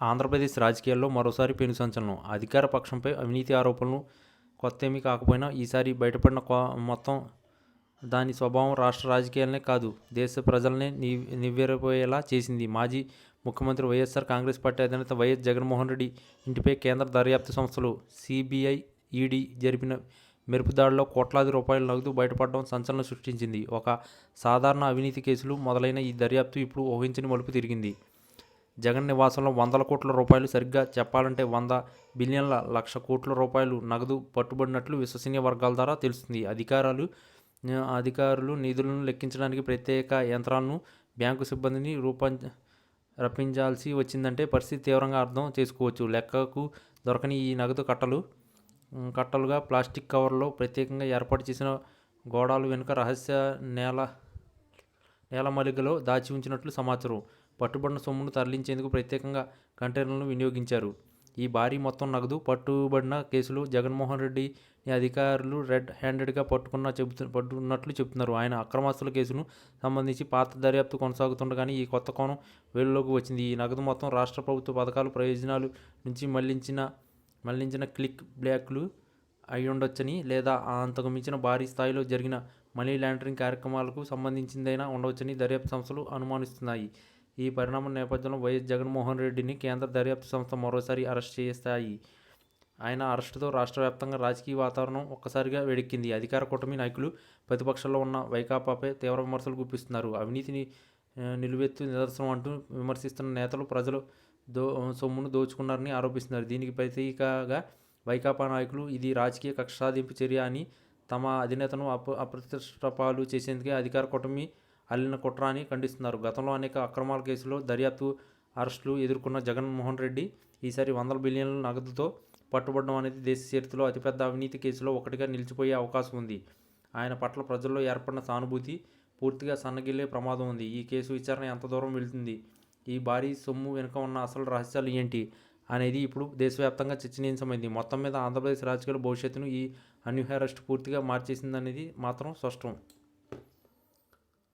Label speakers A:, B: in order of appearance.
A: ఆంధ్రప్రదేశ్ రాజకీయాల్లో మరోసారి పెను సంచలనం. అధికార పక్షంపై అవినీతి ఆరోపణలు కొత్త ఏమీ కాకపోయినా ఈసారి బయటపడిన మొత్తం దాని స్వభావం రాష్ట్ర రాజకీయాలనే కాదు. దేశ ప్రజలనే ని నివ్వెరపోయేలా చేసింది. మాజీ ముఖ్యమంత్రి వైఎస్ఆర్ కాంగ్రెస్ పార్టీ అధినేత వైఎస్ జగన్మోహన్ రెడ్డి ఇంటిపై కేంద్ర దర్యాప్తు సంస్థలు సిబిఐ ఈడీ జరిపిన మెరుపు దాడిలో కోట్లాది రూపాయల నగదు బయటపడడం సంచలనం సృష్టించింది. ఒక సాధారణ అవినీతి కేసులు మొదలైన ఈ దర్యాప్తు ఇప్పుడు ఊహించని మలుపు తిరిగింది. జగన్ నివాసంలో వందల కోట్ల రూపాయలు సరిగ్గా చెప్పాలంటే వంద బిలియన్ల లక్ష కోట్ల రూపాయలు నగదు పట్టుబడినట్లు విశ్వసనీయ వర్గాల ద్వారా తెలుస్తుంది. అధికారులు అధికారులు నిధులను లెక్కించడానికి ప్రత్యేక యంత్రాలను బ్యాంకు సిబ్బందిని రూపం రప్పించాల్సి వచ్చిందంటే పరిస్థితి తీవ్రంగా అర్థం చేసుకోవచ్చు. లెక్కకు దొరకని ఈ నగదు కట్టలు కట్టలుగా ప్లాస్టిక్ కవర్లో ప్రత్యేకంగా ఏర్పాటు చేసిన గోడాలు వెనుక రహస్య నేల నేలమలిగలో దాచి ఉంచినట్లు సమాచారం. పట్టుబడిన సొమ్మును తరలించేందుకు ప్రత్యేకంగా కంటైనర్లను వినియోగించారు. ఈ భారీ మొత్తం నగదు పట్టుబడిన కేసులో జగన్మోహన్ రెడ్డి అధికారులు రెడ్ హ్యాండెడ్గా పట్టుకున్న చెబుతు పట్టుకున్నట్లు చెబుతున్నారు. ఆయన అక్రమాస్తుల కేసును సంబంధించి పాత దర్యాప్తు కొనసాగుతుండగానే ఈ కొత్త కోణం వెలుగులోకి వచ్చింది. ఈ నగదు మొత్తం రాష్ట్ర ప్రభుత్వ పథకాలు ప్రయోజనాలు నుంచి మళ్ళించిన మళ్ళించిన క్లిక్ బ్లాక్లు అయి ఉండొచ్చని లేదా అంతకు మించిన భారీ స్థాయిలో జరిగిన మనీ లాండరింగ్ కార్యక్రమాలకు సంబంధించిందైనా ఉండవచ్చని దర్యాప్తు సంస్థలు అనుమానిస్తున్నాయి. ఈ పరిణామం నేపథ్యంలో వైఎస్ జగన్మోహన్ రెడ్డిని కేంద్ర దర్యాప్తు సంస్థ మరోసారి అరెస్ట్ చేస్తాయి. ఆయన అరెస్టుతో రాష్ట్ర వ్యాప్తంగా రాజకీయ వాతావరణం ఒక్కసారిగా వేడెక్కింది. అధికార కూటమి నాయకులు ప్రతిపక్షంలో ఉన్న వైకాపాపై తీవ్ర విమర్శలు గుప్పిస్తున్నారు. అవినీతిని నిలువెత్తు నిదర్శనం అంటూ విమర్శిస్తున్న నేతలు ప్రజలు దో సొమ్మును దోచుకున్నారని ఆరోపిస్తున్నారు. దీనికి ప్రతీకగా వైకాపా నాయకులు ఇది రాజకీయ కక్ష సాధింపు చర్య అని తమ అధినేతను అప అప్రతిష్టపాలు చేసేందుకే అధికార కూటమి అల్లిన కుట్రాని ఖండిస్తున్నారు. గతంలో అనేక అక్రమాల కేసులో దర్యాప్తు అరెస్టులు ఎదుర్కొన్న జగన్మోహన్ రెడ్డి ఈసారి వందల బిలియన్ల నగదుతో పట్టుబడడం అనేది దేశ చరిత్రలో అతిపెద్ద అవినీతి కేసులో ఒకటిగా నిలిచిపోయే అవకాశం ఉంది. ఆయన పట్ల ప్రజల్లో ఏర్పడిన సానుభూతి పూర్తిగా సన్నగిల్లే ప్రమాదం ఉంది. ఈ కేసు విచారణ ఎంత దూరం వెళ్తుంది? ఈ భారీ సొమ్ము వెనుక ఉన్న అసలు రహస్యాలు ఏంటి? అనేది ఇప్పుడు దేశవ్యాప్తంగా చర్చనీయాంశమైంది. మొత్తం మీద ఆంధ్రప్రదేశ్ రాజకీయాల భవిష్యత్తును ఈ అన్యూ అరెస్ట్ పూర్తిగా మార్చేసిందనేది మాత్రం స్పష్టం.